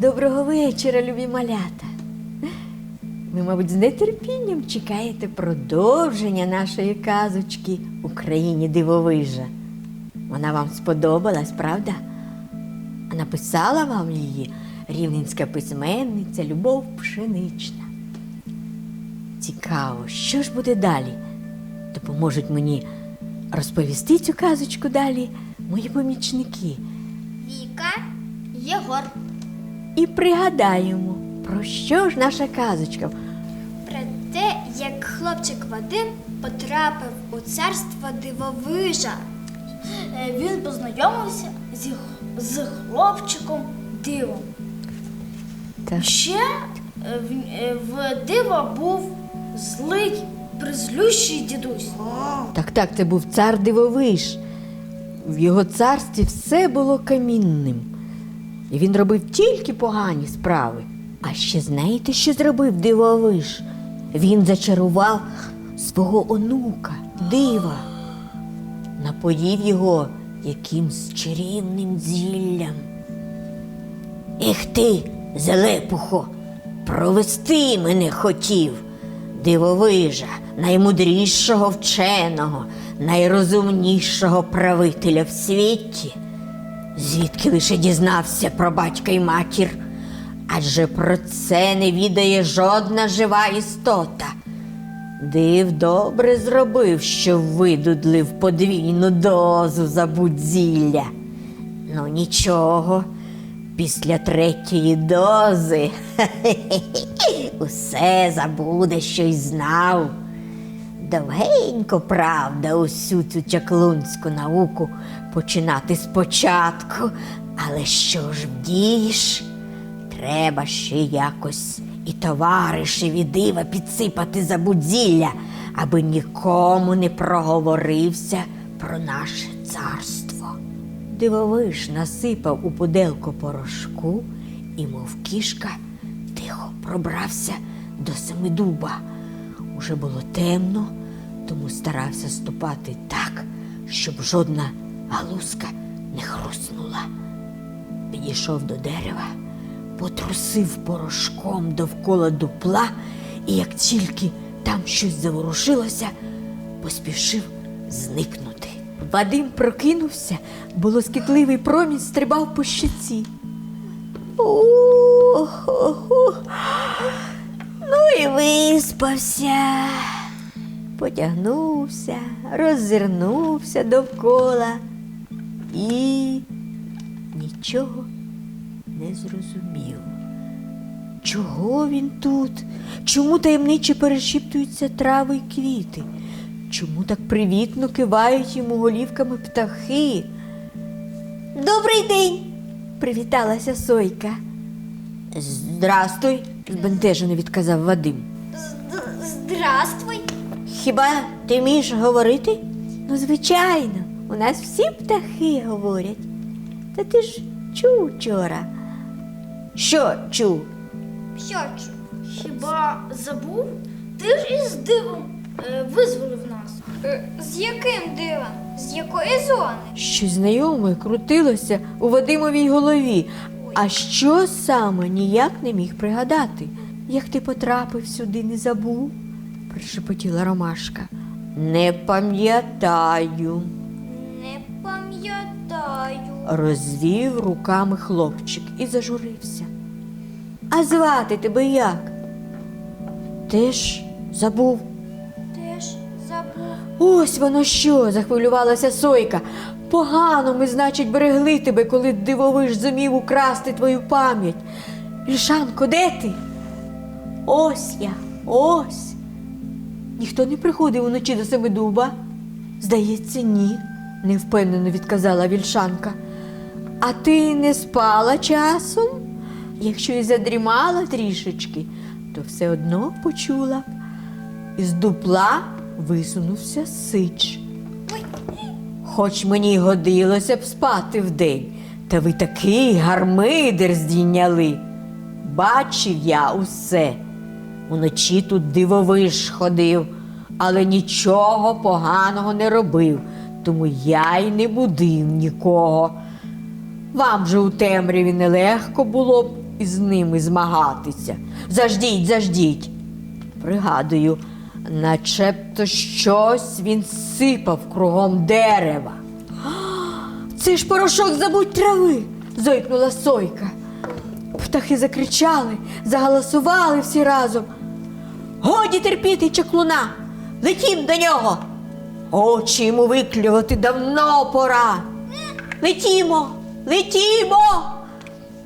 Доброго вечора, любі малята. Ви, мабуть, з нетерпінням чекаєте продовження нашої казочки Україні дивовижа. Вона вам сподобалась, правда? А написала вам її рівненська письменниця Любов Пшенична. Цікаво, що ж буде далі? Допоможуть мені розповісти цю казочку далі мої помічники. Віка, Єгор. І пригадаємо, про що ж наша казочка. Про те, як хлопчик Вадим потрапив у царство дивовижа. Е, Він познайомився зі, з хлопчиком дивом. Так. Ще е, в, е, в дива був злий, призлющий дідусь. Так, так, це був цар дивовиж. В його царстві все було камінним. І він робив тільки погані справи. А ще знаєте, що зробив дивовиж? Він зачарував свого онука, дива, напоїв його якимсь чарівним зіллям. Ех ти, Зелепухо, провести мене хотів, дивовижа, наймудрішого вченого, найрозумнішого правителя в світі. Звідки лише дізнався про батька й матір, адже про це не відає жодна жива істота. Див добре зробив, що видудлив подвійну дозу забудзілля. Ну нічого, після третьої дози усе забуде, що й знав. Довгенько, правда, усю цю чаклунську науку починати спочатку, але що ж вдієш? Треба ще якось і товаришеві дива підсипати за будзілля, аби нікому не проговорився про наше царство. Дивовиш насипав у пуделку порошку і, мов кішка, тихо пробрався до семидуба. Уже було темно, тому старався ступати так, щоб жодна галузка не хруснула. Підійшов до дерева, потрусив порошком довкола дупла, і як тільки там щось заворушилося, поспішив зникнути. Вадим прокинувся, бо лоскітливий промінь стрибав по щиці. О-хо-хо. Виспався. Потягнувся, роззирнувся довкола і нічого не зрозумів. Чого він тут? Чому таємниче перешіптуються трави й квіти? Чому так привітно кивають йому голівками птахи? Добрий день! привіталася Сойка. Здрастуй, збентежено відказав Вадим. Здравствуй. Хіба ти вмієш говорити? Ну, звичайно, у нас всі птахи говорять. Та ти ж чув вчора. Що чув? Що чу? Хіба забув? Ти ж із дивом е, визволив нас. Е, З яким дивом? З якої зони? Щось знайоме крутилося у Вадимовій голові, а що саме ніяк не міг пригадати. Як ти потрапив сюди, не забув? Прошепотіла Ромашка. Не пам'ятаю, Не пам'ятаю. розвів руками хлопчик і зажурився. А звати тебе як? Теж забув. Теж забув. Ось воно що, захвилювалася Сойка. Погано ми, значить, берегли тебе, коли дивовиж зумів украсти твою пам'ять. Лішанко, де ти? Ось я, ось. Ніхто не приходив уночі до Семидуба? Здається, ні, невпевнено відказала вільшанка. А ти не спала часом? Якщо і задрімала трішечки, то все одно почула б. Із дупла висунувся сич. Хоч мені й годилося б спати вдень, та ви такий гармидер здійняли. Бачив я усе. Уночі тут дивовиж ходив, але нічого поганого не робив, тому я й не будив нікого. Вам же у темряві нелегко було б із ними змагатися. Заждіть, заждіть. Пригадую, начебто щось він сипав кругом дерева. Це ж порошок забудь трави, зойкнула сойка. Птахи закричали, загаласували всі разом. Годі терпіти чаклуна, летім до нього. Очі йому виклювати давно пора. Летімо, летімо.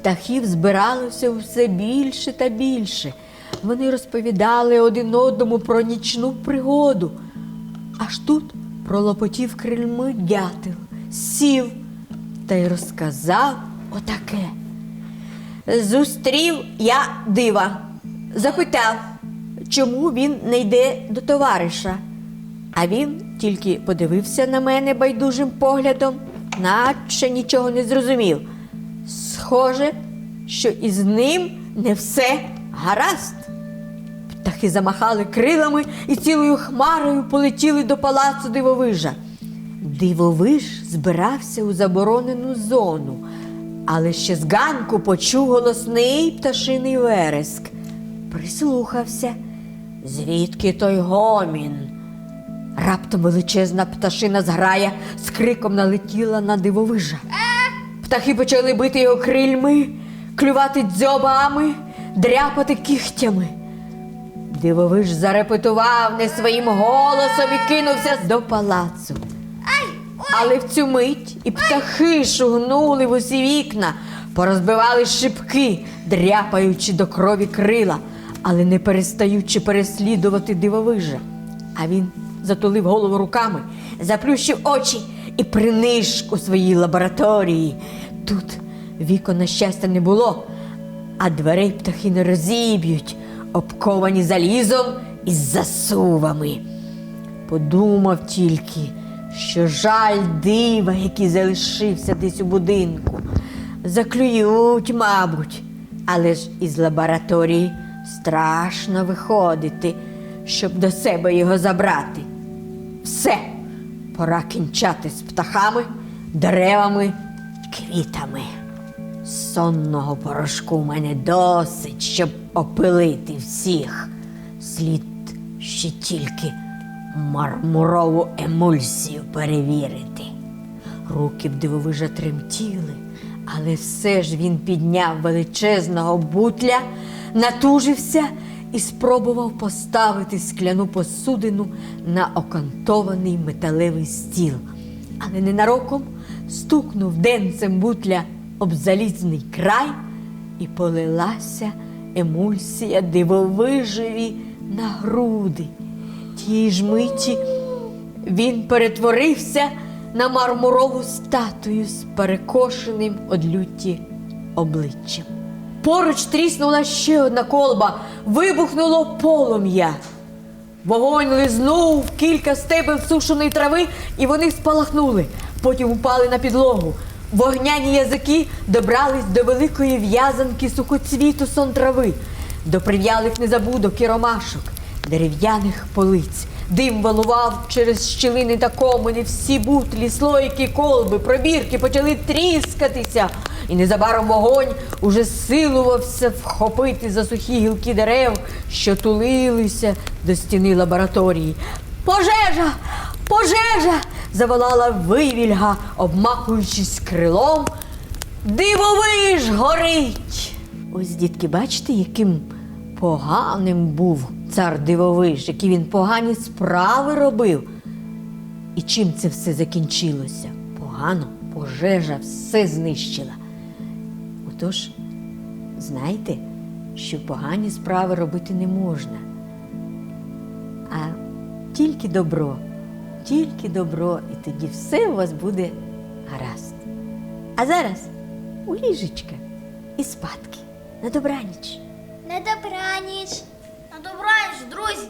Птахів збиралося все більше та більше. Вони розповідали один одному про нічну пригоду. Аж тут пролопотів крильми дятел, сів та й розказав отаке. Зустрів я дива, запитав, чому він не йде до товариша. А він тільки подивився на мене байдужим поглядом, наче нічого не зрозумів. Схоже, що із ним не все гаразд. Птахи замахали крилами і цілою хмарою полетіли до палацу дивовижа. Дивовиж збирався у заборонену зону, але ще з ганку почув голосний пташиний вереск. Прислухався, звідки той гомін. Раптом величезна пташина зграя з криком налетіла на дивовижа. Птахи почали бити його крильми, клювати дзьобами, дряпати кігтями. Дивовиж зарепетував не своїм голосом і кинувся до палацу. Але в цю мить і птахи шугнули в усі вікна, порозбивали шибки, дряпаючи до крові крила, але не перестаючи переслідувати дивовижа. А він затулив голову руками, заплющив очі і приниж у своїй лабораторії. Тут вікон, на щастя, не було, а дверей птахи не розіб'ють, обковані залізом із засувами. Подумав тільки, що жаль дива, який залишився десь у будинку. Заклюють, мабуть, але ж із лабораторії страшно виходити, щоб до себе його забрати. Все, пора кінчати з птахами, деревами, квітами. Сонного порошку мене досить, щоб опилити всіх. Слід ще тільки мармурову емульсію перевірити. Руки в дивовижа тремтіли, але все ж він підняв величезного бутля, натужився і спробував поставити скляну посудину на окантований металевий стіл. Але ненароком стукнув денцем бутля об залізний край і полилася емульсія дивовижеві на груди. Тієї ж миті він перетворився на мармурову статую з перекошеним од люті обличчям. Поруч тріснула ще одна колба, вибухнуло полум'я. Вогонь лизнув кілька стебел сушеної трави, і вони спалахнули. Потім упали на підлогу. Вогняні язики добрались до великої в'язанки сухоцвіту сон трави, до прив'ялих незабудок і ромашок, дерев'яних полиць. Дим валував через щілини та комини, всі бутлі, слойки, колби, пробірки почали тріскатися. І незабаром вогонь уже силувався вхопити за сухі гілки дерев, що тулилися до стіни лабораторії. Пожежа! Пожежа! заволала вивільга, обмахуючись крилом. Дивовиж горить! Ось, дітки, бачите, яким поганим був цар дивовиж, які він погані справи робив. І чим це все закінчилося? Погано, пожежа все знищила. Отож, знайте, що погані справи робити не можна. А тільки добро, тільки добро, і тоді все у вас буде гаразд. А зараз у ліжечка і спадки. На добраніч. На добраніч. Друзі!